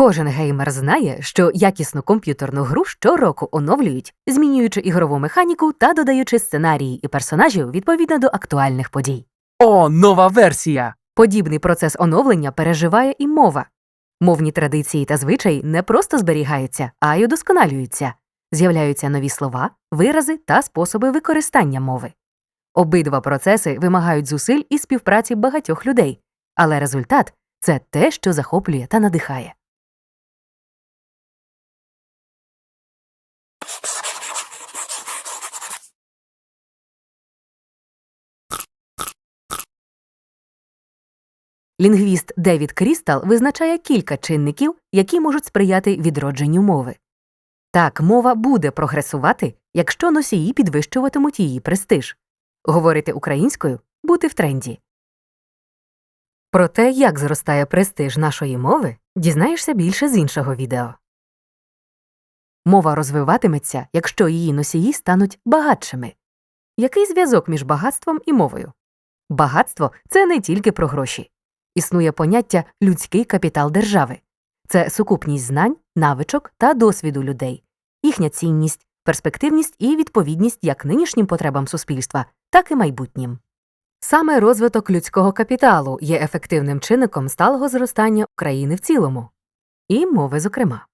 Кожен геймер знає, що якісну комп'ютерну гру щороку оновлюють, змінюючи ігрову механіку та додаючи сценарії і персонажів відповідно до актуальних подій. О, нова версія! Подібний процес оновлення переживає і мова. Мовні традиції та звичаї не просто зберігаються, а й удосконалюються. З'являються нові слова, вирази та способи використання мови. Обидва процеси вимагають зусиль і співпраці багатьох людей, але результат це те, що захоплює та надихає. Лінгвіст Девід Крістал визначає кілька чинників, які можуть сприяти відродженню мови. Так, мова буде прогресувати, якщо носії підвищуватимуть її престиж. Говорити українською бути в тренді. Про те, як зростає престиж нашої мови, дізнаєшся більше з іншого відео. Мова розвиватиметься, якщо її носії стануть багатшими. Який зв'язок між багатством і мовою? Багатство це не тільки про гроші. Існує поняття людський капітал держави це сукупність знань, навичок та досвіду людей, їхня цінність, перспективність і відповідність як нинішнім потребам суспільства, так і майбутнім. Саме розвиток людського капіталу є ефективним чинником сталого зростання України в цілому, і мови зокрема.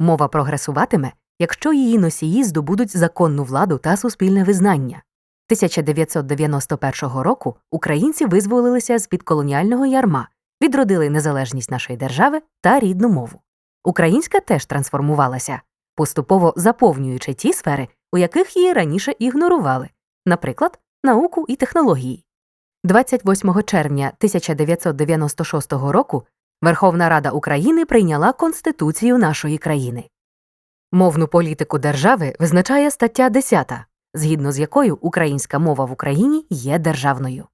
Мова прогресуватиме, якщо її носії здобудуть законну владу та суспільне визнання. 1991 року українці визволилися з під колоніального ярма, відродили незалежність нашої держави та рідну мову. Українська теж трансформувалася, поступово заповнюючи ті сфери, у яких її раніше ігнорували, наприклад, науку і технології. 28 червня 1996 року Верховна Рада України прийняла Конституцію нашої країни. Мовну політику держави визначає стаття 10 згідно з якою українська мова в Україні є державною.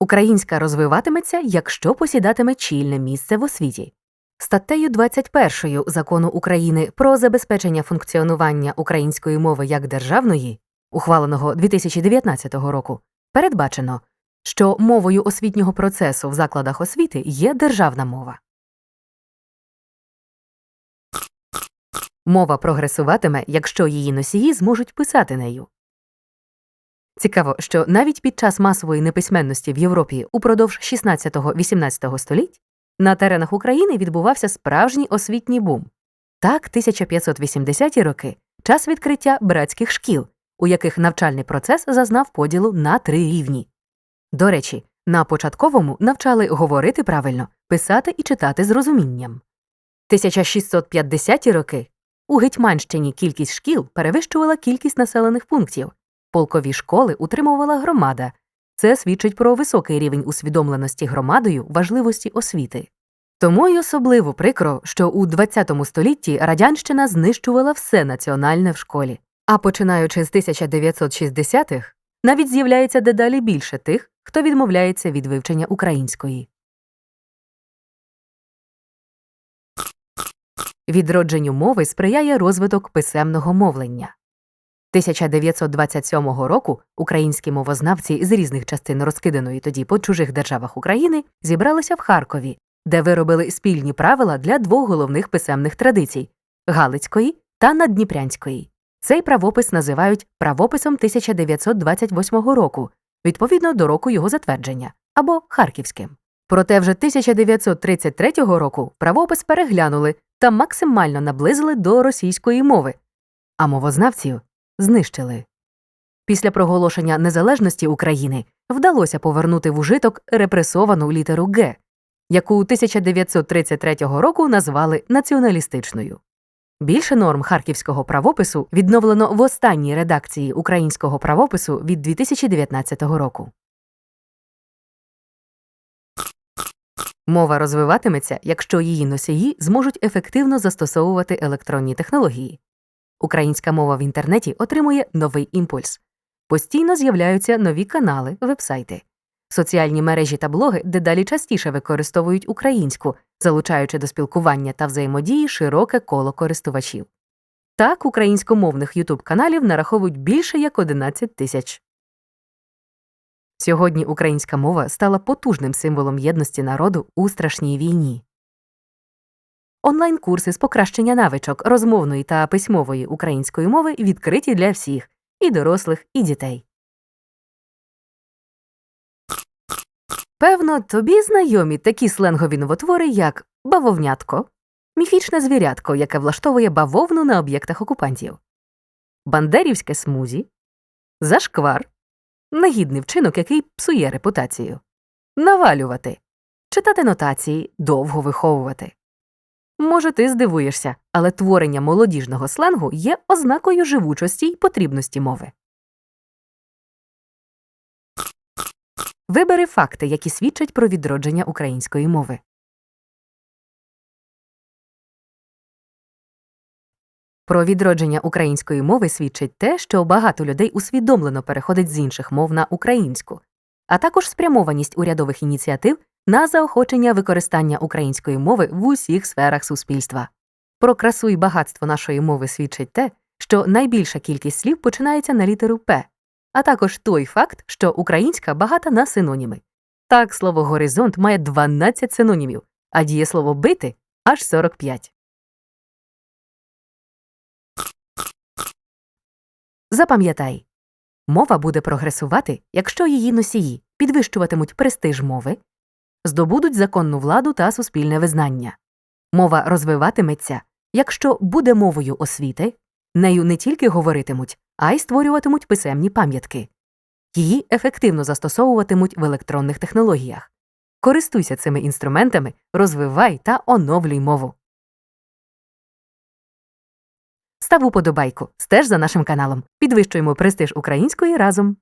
Українська розвиватиметься, якщо посідатиме чільне місце в освіті. Статтею 21 закону України про забезпечення функціонування української мови як державної, ухваленого 2019 року, передбачено, що мовою освітнього процесу в закладах освіти є державна мова. Мова прогресуватиме, якщо її носії зможуть писати нею. Цікаво, що навіть під час масової неписьменності в Європі упродовж 16-18 століть на теренах України відбувався справжній освітній бум. Так, 1580-ті роки час відкриття братських шкіл, у яких навчальний процес зазнав поділу на три рівні. До речі, на початковому навчали говорити правильно, писати і читати з розумінням. 1650-ті роки у Гетьманщині кількість шкіл перевищувала кількість населених пунктів. Полкові школи утримувала громада. Це свідчить про високий рівень усвідомленості громадою важливості освіти. Тому й особливо прикро, що у ХХ столітті радянщина знищувала все національне в школі, а починаючи з 1960-х, навіть з'являється дедалі більше тих, хто відмовляється від вивчення української. Відродженню мови сприяє розвиток писемного мовлення. 1927 року українські мовознавці з різних частин розкиданої тоді по чужих державах України зібралися в Харкові, де виробили спільні правила для двох головних писемних традицій Галицької та Наддніпрянської. Цей правопис називають правописом 1928 року, відповідно до року його затвердження, або Харківським. Проте вже 1933 року правопис переглянули та максимально наблизили до російської мови, а мовознавців знищили. Після проголошення незалежності України вдалося повернути в ужиток репресовану літеру Г, яку 1933 року назвали націоналістичною. Більше норм харківського правопису відновлено в останній редакції українського правопису від 2019 року. Мова розвиватиметься, якщо її носії зможуть ефективно застосовувати електронні технології. Українська мова в інтернеті отримує новий імпульс. Постійно з'являються нові канали, вебсайти. Соціальні мережі та блоги дедалі частіше використовують українську, залучаючи до спілкування та взаємодії широке коло користувачів. Так, українськомовних ютуб каналів нараховують більше як 11 тисяч. Сьогодні українська мова стала потужним символом єдності народу у страшній війні. Онлайн-курси з покращення навичок розмовної та письмової української мови відкриті для всіх і дорослих, і дітей. Певно, тобі знайомі такі сленгові новотвори, як бавовнятко, міфічне звірятко, яке влаштовує бавовну на об'єктах окупантів, бандерівське смузі, зашквар, негідний вчинок, який псує репутацію, навалювати, читати нотації, довго виховувати. Може, ти здивуєшся, але творення молодіжного сленгу є ознакою живучості й потрібності мови. Вибери факти, які свідчать про відродження української мови. Про відродження української мови свідчить те, що багато людей усвідомлено переходить з інших мов на українську, а також спрямованість урядових ініціатив на заохочення використання української мови в усіх сферах суспільства. Про красу і багатство нашої мови свідчить те, що найбільша кількість слів починається на літеру П, а також той факт, що українська багата на синоніми. Так, слово горизонт має 12 синонімів, а дієслово бити аж 45. Запам'ятай, мова буде прогресувати, якщо її носії підвищуватимуть престиж мови, здобудуть законну владу та суспільне визнання. Мова розвиватиметься, якщо буде мовою освіти, нею не тільки говоритимуть, а й створюватимуть писемні пам'ятки. Її ефективно застосовуватимуть в електронних технологіях. Користуйся цими інструментами, розвивай та оновлюй мову. Став уподобайку, стеж за нашим каналом. Підвищуємо престиж української разом.